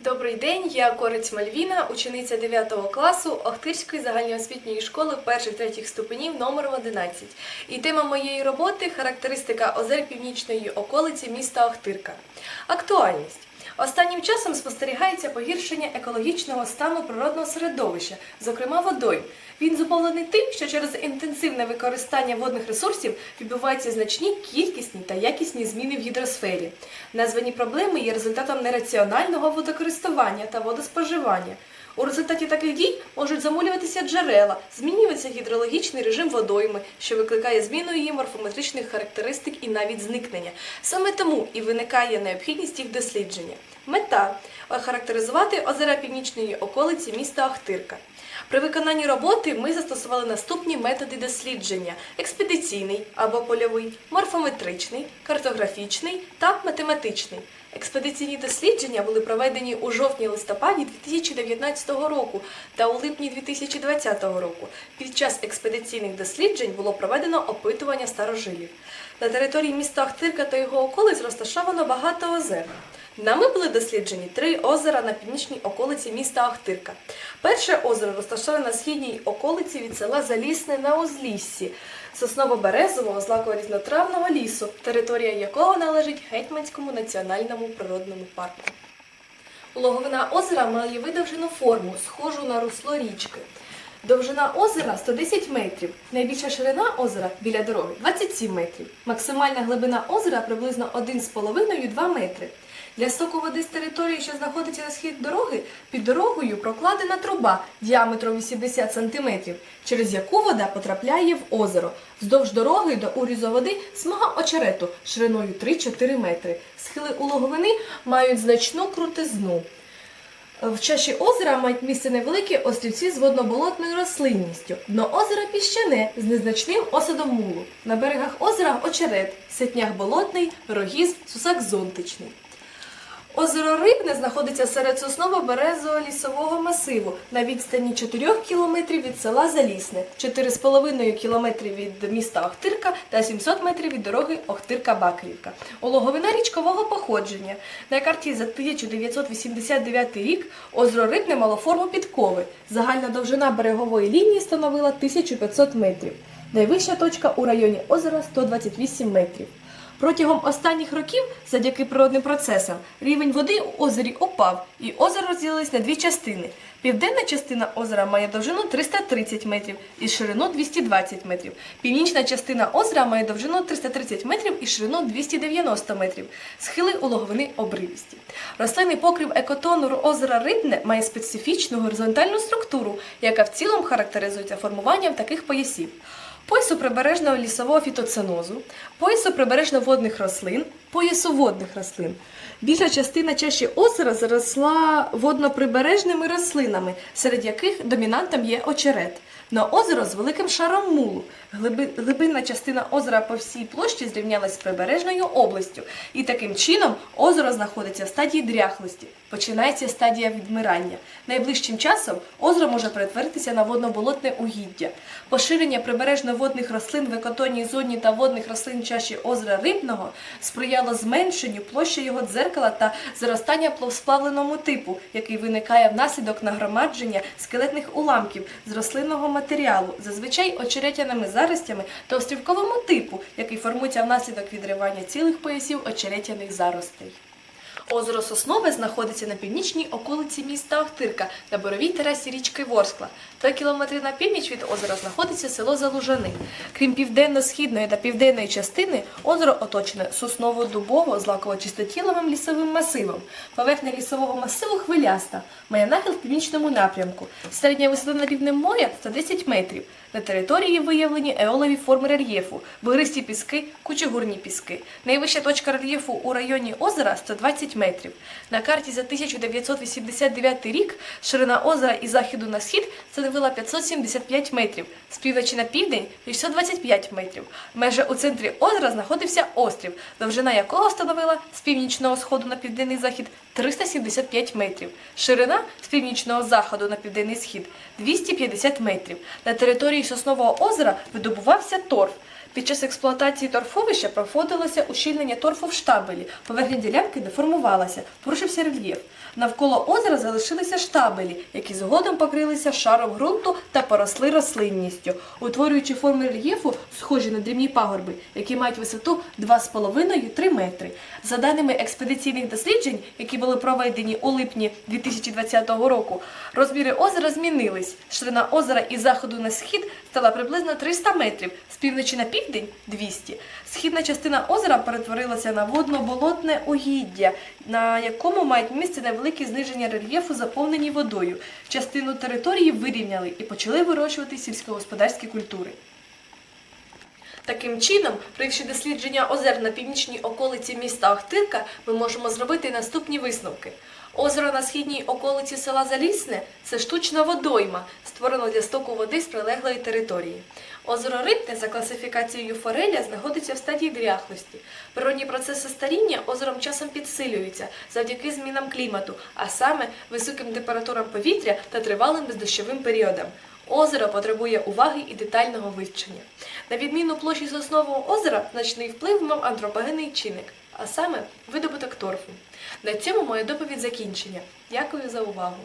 Добрий день, я Корець Мальвіна, учениця 9 класу Охтирської загальноосвітньої школи перших-третіх ступенів номер 11. І тема моєї роботи характеристика озер північної околиці міста Охтирка. Актуальність. Останнім часом спостерігається погіршення екологічного стану природного середовища, зокрема водойм. Він зумовлений тим, що через інтенсивне використання водних ресурсів відбуваються значні кількісні та якісні зміни в гідросфері. Названі проблеми є результатом нераціонального водокористування та водоспоживання. У результаті таких дій можуть замулюватися джерела, змінюється гідрологічний режим водойми, що викликає зміну її морфометричних характеристик і навіть зникнення. Саме тому і виникає необхідність їх дослідження. Мета охарактеризувати озера північної околиці міста Охтирка. При виконанні роботи ми застосували наступні методи дослідження: експедиційний або польовий, морфометричний, картографічний та математичний. Експедиційні дослідження були проведені у жовтні-листопаді 2019 року та у липні 2020 року. Під час експедиційних досліджень було проведено опитування старожилів. На території міста Охтирка та його околиць розташовано багато озер. Нами були досліджені три озера на північній околиці міста Охтирка. Перше озеро розташоване на східній околиці від села Залісне на Узліссі, сосново-березового злаково-різнотравного лісу, територія якого належить Гетьманському національному природному парку. Логовина озера має видовжену форму, схожу на русло річки. Довжина озера 110 метрів, найбільша ширина озера біля дороги 27 метрів. Максимальна глибина озера приблизно 1,5-2 метри. Для стоку води з території, що знаходиться на схід дороги, під дорогою прокладена труба діаметром 80 см, через яку вода потрапляє в озеро. Вздовж дороги до урізу води смага очерету шириною 3-4 метри. Схили у логовини мають значну крутизну. В чаші озера мають місце невеликі острівці з водноболотною рослинністю. Дно озера піщане з незначним осадом мулу. На берегах озера очерет, сетняк болотний, рогіз, сусак зонтичний. Озеро Рибне знаходиться серед сосново-березового лісового масиву на відстані 4 кілометрів від села Залісне, 4,5 кілометрів від міста Охтирка та 700 метрів від дороги Охтирка-Бакрівка. Улоговина річкового походження. На карті за 1989 рік озеро Рибне мало форму підкови. Загальна довжина берегової лінії становила 1500 метрів. Найвища точка у районі озера 128 метрів. Протягом останніх років, завдяки природним процесам, рівень води у озері упав, і озеро розділилось на дві частини. Південна частина озера має довжину 330 метрів і ширину 220 метрів. Північна частина озера має довжину 330 метрів і ширину 290 метрів. Схили у логовини обривісті. Рослинний покрив екотону озера Рибне має специфічну горизонтальну структуру, яка в цілому характеризується формуванням таких поясів. Поясу прибережного лісового фітоценозу, поясу прибережно-водних рослин, поясу водних рослин. Більша частина чаші озера заросла водноприбережними рослинами, серед яких домінантом є очерет. На озеро з великим шаром мулу. Глибинна частина озера по всій площі зрівнялась з прибережною областю, і таким чином озеро знаходиться в стадії дряхлості. Починається стадія відмирання. Найближчим часом озеро може перетворитися на водно-болотне угіддя. Поширення прибережно-водних рослин в екотонній зоні та водних рослин чаші озера Рибного сприяло зменшенню площі його дзеркала та зростання плавсплавленому типу, який виникає внаслідок нагромадження скелетних уламків з рослинного матеріалу, зазвичай очеретяними заростями та острівковому типу, який формується внаслідок відривання цілих поясів очеретяних заростей. Озеро Соснове знаходиться на північній околиці міста Охтирка на боровій терасі річки Ворскла. Три кілометри на північ від озера знаходиться село Залужани. Крім південно-східної та південної частини, озеро оточене сосново-дубово злаково-чистотіловим лісовим масивом. Поверхня лісового масиву хвиляста, має нахил в північному напрямку. Середня висота над рівнем моря 110 метрів. На території виявлені еолові форми рельєфу, бугристі піски, кучугурні піски. Найвища точка рельєфу у районі озера 120 метрів. На карті за 1989 рік ширина озера із заходу на схід становила 575 метрів, з півночі на південь 625 метрів. Майже у центрі озера знаходився острів, довжина якого становила з північного сходу на південний захід 375 метрів. Ширина з північного заходу на південний схід 250 метрів. На території Соснового озера видобувався торф. Під час експлуатації торфовища проходилося ущільнення торфу в штабелі. Поверхня ділянки деформувалася, порушився рельєф. Навколо озера залишилися штабелі, які згодом покрилися шаром ґрунту та поросли рослинністю, утворюючи форми рельєфу, схожі на дрібні пагорби, які мають висоту 2,5-3 метри. За даними експедиційних досліджень, які були проведені у липні 2020 року, розміри озера змінились. Ширина озера із заходу на схід стала приблизно 300 метрів, з півночі на південь 200. Східна частина озера перетворилася на водно-болотне угіддя, на якому мають місце невеликі зниження рельєфу, заповнені водою. Частину території вирівняли і почали вирощувати сільськогосподарські культури. Таким чином, провівши дослідження озер на північній околиці міста Охтирка, ми можемо зробити наступні висновки. Озеро на східній околиці села Залісне це штучна водойма, створена для стоку води з прилеглої території. Озеро Ритне за класифікацією фореля знаходиться в стадії дряхлості. Природні процеси старіння озером часом підсилюються завдяки змінам клімату, а саме високим температурам повітря та тривалим бездощовим періодам. Озеро потребує уваги і детального вивчення. На відміну площі соснового озера, значний вплив мав антропогенний чинник, а саме видобуток торфу. На цьому моя доповідь закінчення. Дякую за увагу.